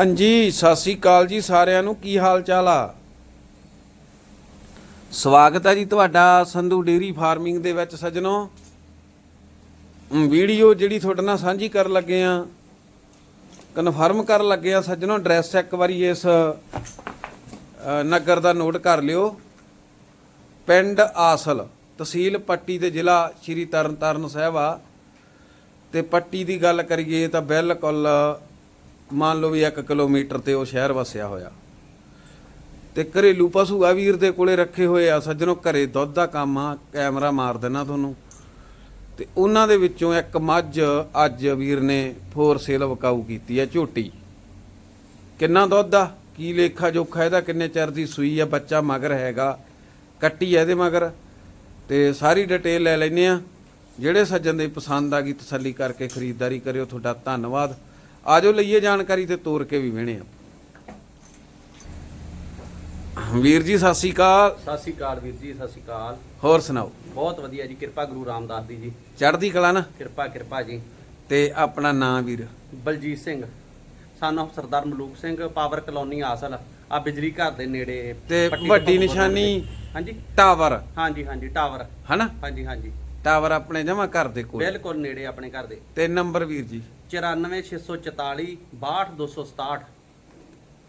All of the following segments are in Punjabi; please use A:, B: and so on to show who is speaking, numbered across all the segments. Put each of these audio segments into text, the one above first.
A: ਹਾਂਜੀ, ਸਤਿ ਸ੍ਰੀ ਅਕਾਲ ਜੀ ਸਾਰਿਆਂ ਨੂੰ। ਕੀ ਹਾਲ ਚਾਲ ਆ? ਸਵਾਗਤ ਹੈ ਜੀ ਤੁਹਾਡਾ ਸੰਧੂ ਡੇਰੀ ਫਾਰਮਿੰਗ ਦੇ ਵਿੱਚ ਸੱਜਣੋ। ਵੀਡੀਓ ਜਿਹੜੀ ਤੁਹਾਡੇ ਨਾਲ ਸਾਂਝੀ ਕਰਨ ਲੱਗੇ ਆ ਕਨਫਰਮ ਕਰਨ ਲੱਗੇ ਆ ਸੱਜਣੋ ਐਡਰੈਸ ਇੱਕ ਵਾਰੀ ਇਸ ਨਗਰ ਦਾ ਨੋਟ ਕਰ ਲਿਓ। ਪਿੰਡ ਆਸਲ, ਤਹਿਸੀਲ ਪੱਟੀ ਤੇ ਜ਼ਿਲ੍ਹਾ ਸ਼੍ਰੀ ਤਰਨਤਾਰਨ ਸਾਹਿਬ ਆ। ਤੇ ਪੱਟੀ ਦੀ ਗੱਲ ਕਰੀਏ ਤਾਂ ਬਿਲਕੁਲ ਮੰਨ ਲਓ ਵੀ 1 ਕਿਲੋਮੀਟਰ ਤੇ ਉਹ ਸ਼ਹਿਰ ਵਸਿਆ ਹੋਇਆ। ਤੇ ਘਰੇਲੂ ਪਸ਼ੂ ਆ ਵੀਰ ਦੇ ਕੋਲੇ ਰੱਖੇ ਹੋਏ ਆ, ਸੱਜਣੋ ਘਰੇ ਦੁੱਧ ਦਾ ਕੰਮ ਆ, ਕੈਮਰਾ ਮਾਰ ਦੇਣਾ ਤੁਹਾਨੂੰ। ਤੇ ਉਹਨਾਂ ਦੇ ਵਿੱਚੋਂ ਇੱਕ ਮੱਝ ਅੱਜ ਵੀਰ ਨੇ ਫੋਰ ਸੇਲ ਵਕਾਊ ਕੀਤੀ ਆ ਝੋਟੀ। ਕਿੰਨਾ ਦੁੱਧ ਆ? ਕੀ ਲੇਖਾ ਜੋਖਾ ਇਹਦਾ? ਕਿੰਨੇ ਚਿਰ ਦੀ ਸੂਈ ਆ? ਬੱਚਾ ਮਗਰ ਹੈਗਾ, ਕੱਟੀ ਆ ਇਹਦੇ ਮਗਰ। ਤੇ ਸਾਰੀ ਡਿਟੇਲ ਲੈ ਲੈਨੇ ਆ। ਜਿਹੜੇ ਸੱਜਣ ਦੇ ਪਸੰਦ ਆ ਗਈ ਤਸੱਲੀ ਕਰਕੇ ਖਰੀਦਦਾਰੀ ਕਰਿਓ। ਤੁਹਾਡਾ ਧੰਨਵਾਦ। ਆਜੋ ਲਈਏ ਜਾਣਕਾਰੀ ਤੇ ਤੋਰ ਕੇ ਵੀ ਵਿਹਣੇ ਆ। ਵੀਰ ਜੀ ਸਤਿ ਸ੍ਰੀ ਅਕਾਲ।
B: ਸਤਿ ਸ਼੍ਰੀ ਅਕਾਲ ਵੀਰ ਜੀ ਸਤਿ ਸ਼੍ਰੀ ਅਕਾਲ।
A: ਹੋਰ ਸੁਣਾਓ?
B: ਬਹੁਤ ਵਧੀਆ ਜੀ ਕਿਰਪਾ ਗੁਰੂ ਰਾਮਦਾਸ ਦੀ ਜੀ।
A: ਚੜ੍ਹਦੀ ਕਲਾ ਨਾ?
B: ਕਿਰਪਾ ਕਿਰਪਾ ਜੀ।
A: ਤੇ ਆਪਣਾ ਨਾਂ ਵੀਰ?
B: ਬਲਜੀਤ ਸਿੰਘ। ਸਾਨੂੰ ਸਰਦਾਰ ਮਲੂਕ ਸਿੰਘ ਪਾਵਰ ਕਲੋਨੀ ਆਸਲ ਆ ਬਿਜਲੀ ਘਰ ਦੇ ਨੇੜੇ
A: ਤੇ
B: ਪੱਟੀ
A: ਵੱਡੀ ਨਿਸ਼ਾਨੀ
B: ਹਾਂਜੀ।
A: ਟਾਵਰ।
B: ਹਾਂਜੀ ਹਾਂਜੀ ਟਾਵਰ।
A: ਹਨਾ?
B: ਹਾਂਜੀ ਹਾਂਜੀ।
A: ਟਾਵਰ ਆਪਣੇ ਜਮਾ ਘਰ ਦੇ ਕੋਲ।
B: ਬਿਲਕੁਲ ਨੇੜੇ ਆਪਣੇ ਘਰ ਦੇ।
A: ਤੇ ਨੰਬਰ ਵੀਰ ਜੀ।
B: 94644 62267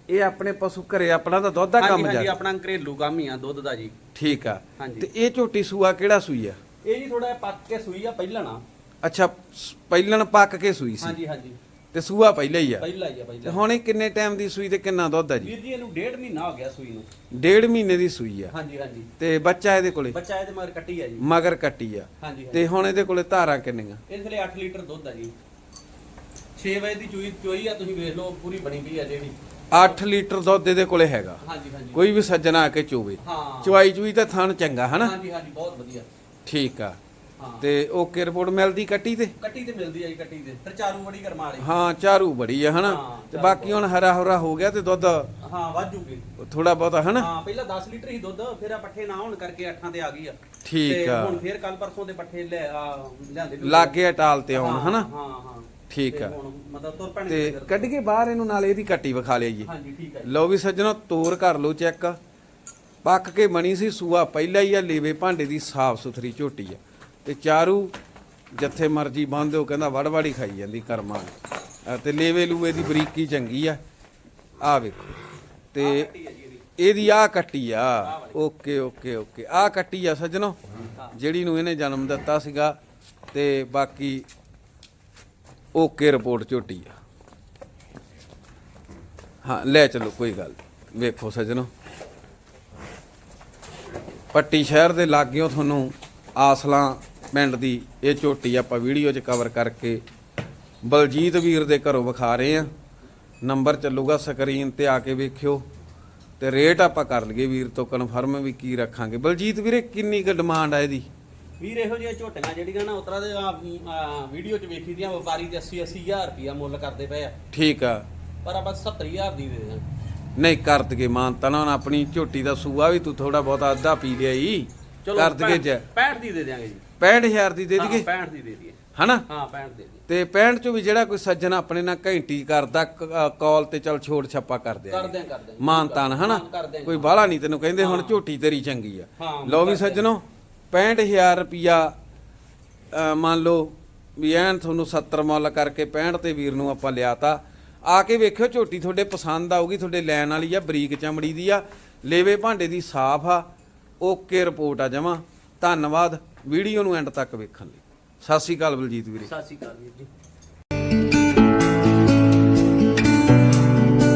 A: ਇਹ ਆਪਣੇ ਪਸ਼ੂ ਘਰੇ ਆਪਣਾ ਤਾਂ ਦੁੱਧ ਦਾ
B: ਹਾਂਜੀ
A: ਕੰਮ
B: ਹਾਂਜੀ
A: ਜਾ।
B: ਆਪਣਾ ਘਰੇਲੂ ਕੰਮ ਹੀ ਆ ਦੁੱਧ ਦਾ ਜੀ।
A: ਠੀਕ ਆ।
B: ਹਾਂਜੀ।
A: ਤੇ ਇਹ ਝੋਟੀ ਸੂਆ ਕਿਹੜਾ ਸੂਈ ਆ?
B: ਇਹ ਜੀ ਥੋੜਾ ਪੱਕ ਕੇ ਸੂਈ ਆ ਪਹਿਲਾਂ ਨਾ
A: ਅੱਛਾ ਸ- ਪਹਿਲਣ ਪੱਕ ਕੇ ਸੂਈ ਸੀ।
B: ਹਾਂਜੀ ਹਾਂਜੀ।
A: ਤੇ ਸੂਆ ਪਹਿਲਾਂ ਹੀ ਆ।
B: ਪਹਿਲਾਂ ਹੀ ਆ
A: ਤੇ
B: ਪਹਿਲਾਂ
A: ਹੁਣ ਇਹ ਕਿੰਨੇ ਟਾਈਮ ਦੀ ਸੂਈ ਤੇ ਕਿੰਨਾ ਦੁੱਧ ਆ ਜੀ?
B: ਵੀਰ ਜੀ ਇਹਨੂੰ ਡੇਢ ਮਹੀਨਾ ਹੋ ਗਿਆ ਸੂਈ ਨੂੰ।
A: ਡੇਢ ਮਹੀਨੇ ਦੀ ਸੂਈ ਆ।
B: ਹਾਂਜੀ ਹਾਂਜੀ।
A: ਤੇ ਬੱਚਾ ਇਹਦੇ ਕੋਲੇ?
B: ਬੱਚਾ ਇਹਦੇ ਮਗਰ ਕੱਟੀ ਆ ਜੀ।
A: ਮਗਰ ਕੱਟੀ ਆ।
B: ਹਾਂਜੀ ਹਾਂਜੀ।
A: ਤੇ ਹੁਣ ਇਹਦੇ ਕੋਲੇ ਧਾਰਾਂ ਕਿੰਨੀਆਂ?
B: ਇਹਦੇ ਲਈ 8 ਲੀਟਰ ਦੁੱਧ ਆ ਜੀ। 6 ਵਜੇ ਦੀ ਚੋਈ ਚੋਈ ਆ ਤੁਸੀਂ ਵੇਖ ਲਓ ਪੂਰੀ ਬਣੀ ਪਈ ਆ ਜਿਹੜੀ।
A: 8 ਲੀਟਰ ਦੁੱਧ ਇਹਦੇ ਕੋਲੇ ਹੈਗਾ।
B: ਹਾਂਜੀ ਹਾਂਜੀ।
A: ਕੋਈ ਵੀ ਸੱਜਣਾ ਆ ਕੇ ਚੋਵੇ।
B: ਹਾਂ।
A: ਚਵਾਈ ਚੂਈ ਤਾਂ ਥਣ ਚੰਗਾ ਹਨਾ?
B: ਹਾਂਜੀ ਹਾਂਜੀ ਬਹੁਤ ਵਧੀਆ।
A: ਠੀਕ ਆ। ਤੇ ਓਕੇ ਰਿਪੋਰਟ ਮਿਲਦੀ ਕੱਟੀ ਤੇ?
B: ਕੱਟੀ ਤੇ ਮਿਲਦੀ ਆ ਜੀ ਕੱਟੀ ਤੇ। ਫਿਰ ਚਾਰੂ ਬੜੀ ਕਰਮਾ ਵਾਲੀ।
A: ਹਾਂ ਚਾਰੂ ਬੜੀ ਆ ਹਨਾ?
B: ਹਾਂ,
A: ਤੇ ਬਾਕੀ ਹੁਣ ਹਰਾ ਹਰਾ ਹੋ ਗਿਆ ਤੇ ਦੁੱਧ
B: ਹਾਂ ਵਾਜੂਗੀ
A: ਥੋੜਾ ਬਹੁਤਾ ਹਨਾ?
B: ਹਾਂ ਪਹਿਲਾਂ 10 ਲੀਟਰ ਹੀ ਦੁੱਧ ਫਿਰ ਆ ਪੱਠੇ ਨਾ ਹੋਣ ਕਰਕੇ 8 ਤੇ ਆ ਗਈ ਆ।
A: ਠੀਕ
B: ਤੇ
A: ਆ।
B: ਹੁਣ ਫਿਰ ਕੱਲ ਪਰਸੋਂ ਦੇ ਪੱਠੇ ਲੈ ਆ ਲਿਆਂਦੇ ਵੀ
A: ਲਾਗੇ ਟਾਲ ਤੇ ਆਉਣ
B: ਹਾਂ,
A: ਹਨਾ?
B: ਹਾਂ ਹਾਂ।
A: ਠੀਕ
B: ਤੇ
A: ਆ।
B: ਹੁਣ ਮਤਲਬ ਤੁਰ ਪੈਣ
A: ਤੇ ਕੱਢ ਕੇ ਬਾਹਰ ਇਹਨੂੰ ਨਾਲ ਇਹਦੀ ਕੱਟੀ ਵਿਖਾ ਲਿਆ ਜੀ।
B: ਹਾਂਜੀ ਠੀਕ ਹੈ
A: ਲਓ ਵੀ ਸੱਜਣੋ ਤੋਰ ਕਰ ਲਓ ਚੈੱਕ। ਪੱਕ ਕੇ ਬਣੀ ਸੀ ਸੂਆ ਪਹਿਲਾਂ ਹੀ ਆ ਲੇਵੇ ਭਾਂਡੇ ਦੀ ਸਾਫ਼ ਸੁਥਰੀ ਝੋਟੀ ਆ। ਤੇ ਚਾਰੂ ਜਿੱਥੇ ਮਰਜ਼ੀ ਬੰਦੇ ਹੋ ਕਹਿੰਦਾ ਵੜ ਵੜੀ ਖਾਈ ਜਾਂਦੀ ਕਰਮਾਂ ਨੇ। ਅਹ ਤੇ ਲੇਵੇ ਲੂਵੇ ਦੀ ਬਰੀਕੀ ਚੰਗੀ ਆ। ਆ ਵੇਖੋ। ਤੇ
B: ਇਹਦੀ
A: ਇਹਦੀ ਆ ਕੱਟੀ ਆ। Okay okay okay. ਆ ਕੱਟੀ ਆ ਸੱਜਣੋ, ਜਿਹੜੀ ਨੂੰ ਇਹਨੇ ਜਨਮ ਦਿੱਤਾ ਸੀਗਾ ਤੇ ਬਾਕੀ ਓਕੇ ਰਿਪੋਰਟ ਝੋਟੀ ਆ। ਹਾਂ, ਲੈ ਚਲੋ, ਕੋਈ ਗੱਲ ਨੀ। ਵੇਖੋ ਸੱਜਣੋ। ਪੱਟੀ ਸ਼ਹਿਰ ਦੇ ਲਾਗਿਓ ਤੁਹਾਨੂੰ ਆਸਲਾਂ ਪਿੰਡ ਦੀ ਇਹ ਝੋਟੀ ਆਪਾਂ ਵੀਡੀਓ 'ਚ ਕਵਰ ਕਰਕੇ ਬਲਜੀਤ ਵੀਰ ਦੇ ਘਰੋਂ ਵਿਖਾ ਰਹੇ ਆ ਨੰਬਰ ਚੱਲੂਗਾ ਸਕਰੀਨ ਤੇ ਆ ਕੇ ਵੇਖਿਓ। ਤੇ ਰੇਟ ਆਪਾਂ ਕਰ ਲਈਏ ਵੀਰ ਤੋਂ ਕਨਫਰਮ ਵੀ ਕੀ ਰੱਖਾਂਗੇ। ਬਲਜੀਤ ਵੀਰੇ ਕਿੰਨੀ ਕੁ ਡਿਮਾਂਡ ਆ ਇਹਦੀ?
B: ਵੀਰ ਇਹੋ ਜਿਹੀਆਂ ਝੋਟੀਆਂ ਜਿਹੜੀਆਂ ਨਾ ਉਤਰਾ ਦੇ ਵੀਡੀਓ 'ਚ ਵੇਖੀ ਦੀਆਂ ਵਪਾਰੀ ਤੇ 80 80000 ਰੁਪਿਆ ਮੁੱਲ ਕਰਦੇ ਪਏ ਆ।
A: ਠੀਕ ਆ।
B: ਪਰ ਆਪਾਂ 70000 ਦੀ ਦੇ ਦਾਂ
A: ਨਹੀਂ ਕਰ ਦਗੇ ਮਾਨਤਾ ਨਾ ਆਪਣੀ ਝੋਟੀ ਦਾ ਸੂਆ ਵੀ ਤੂੰ ਥੋੜਾ ਬਹੁਤਾ ਅੱਧਾ ਪੀ ਲਿਆ ਈ ਕਰ ਦਗੇ ਜ
B: 65 ਦੀ ਦੇ ਦਿਆਂਗੇ ਜੀ।
A: 65000 ਦੀ ਦੇ
B: ਹਾਂ,
A: ਦਈਏ?
B: 65 ਦੀ ਦੇ ਦਈਏ।
A: ਹਨਾ?
B: ਹਾਂ 65 ਦੇ ਦਈਏ।
A: ਤੇ 65 ਚੋਂ ਵੀ ਜਿਹੜਾ ਕੋਈ ਸੱਜਣ ਆਪਣੇ ਨਾਲ ਘੰਟੀ ਕਰਦਾ ਕਾਲ ਤੇ ਚਲ ਛੋੜ ਛੱਪਾ ਕਰ ਦਿਆ।
B: ਕਰਦੇ ਆਂ ਕਰਦੇ।
A: ਮਾਨਤਾਨ ਹਨਾ?
B: ਹਾਂ, ਕਰਦੇ ਆਂ।
A: ਕੋਈ ਬਾਹਲਾ ਨਹੀਂ ਤੈਨੂੰ ਕਹਿੰਦੇ ਹੁਣ ਝੋਟੀ ਤੇਰੀ ਚੰਗੀ ਆ।
B: ਹਾਂ,
A: ਲਓ ਵੀ
B: ਕਰਦੇ ਆਂ।
A: ਸੱਜਣੋ 65000 ਰੁਪਿਆ ਮੰਨ ਲਓ ਵੀ ਐਨ ਤੁਹਾਨੂੰ 70 ਮੁੱਲ ਕਰਕੇ 65 ਤੇ ਵੀਰ ਨੂੰ ਆਪਾਂ ਲਿਆਤਾ। ਆ ਕੇ ਵੇਖਿਓ ਝੋਟੀ ਤੁਹਾਡੇ ਪਸੰਦ ਆਊਗੀ ਤੁਹਾਡੇ ਲੈਣ ਵਾਲੀ ਆ ਬਰੀਕ ਚਮੜੀ ਦੀ ਆ ਲੇਵੇ ਭਾਂਡੇ ਦੀ ਸਾਫ਼ ਆ। ਓਕੇ ਰਿਪੋਰਟ ਆ ਜਮਾ। ਧੰਨਵਾਦ। ਵੀਡੀਓ ਨੂੰ ਐਂਡ ਤੱਕ ਵੇਖਣ ਲਈ। ਸਤਿ ਸ਼੍ਰੀ ਅਕਾਲ ਬਲਜੀਤ ਵੀਰੇ।
B: ਸਤਿ ਸ਼੍ਰੀ ਅਕਾਲ ਵੀਰ ਜੀ।